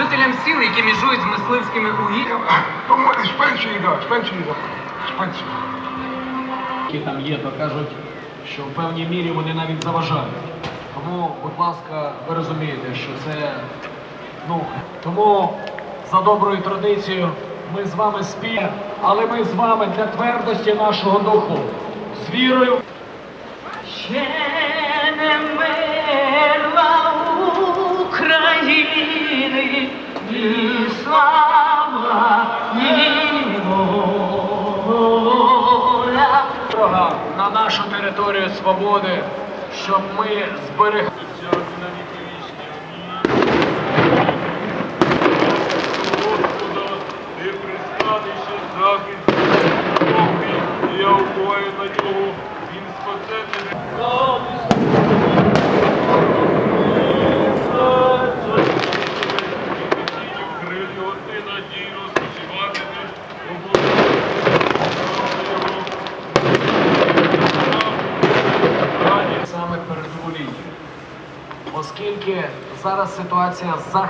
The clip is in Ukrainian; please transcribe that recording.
жителям сіл, які межують з мисливськими угіддями. Тому з пенсії, да, з пенсії, да. З пенсії. які там є, то кажуть, що в певній мірі вони навіть заважають. Тому, будь ласка, ви розумієте, що це ну тому за доброю традицією ми з вами спільно, але ми з вами для твердості нашого духу, з вірою. Ще на нашу територію свободи, щоб ми зберегли. Господа, і пристанище захист, саме передову лінію. Оскільки зараз ситуація з захистом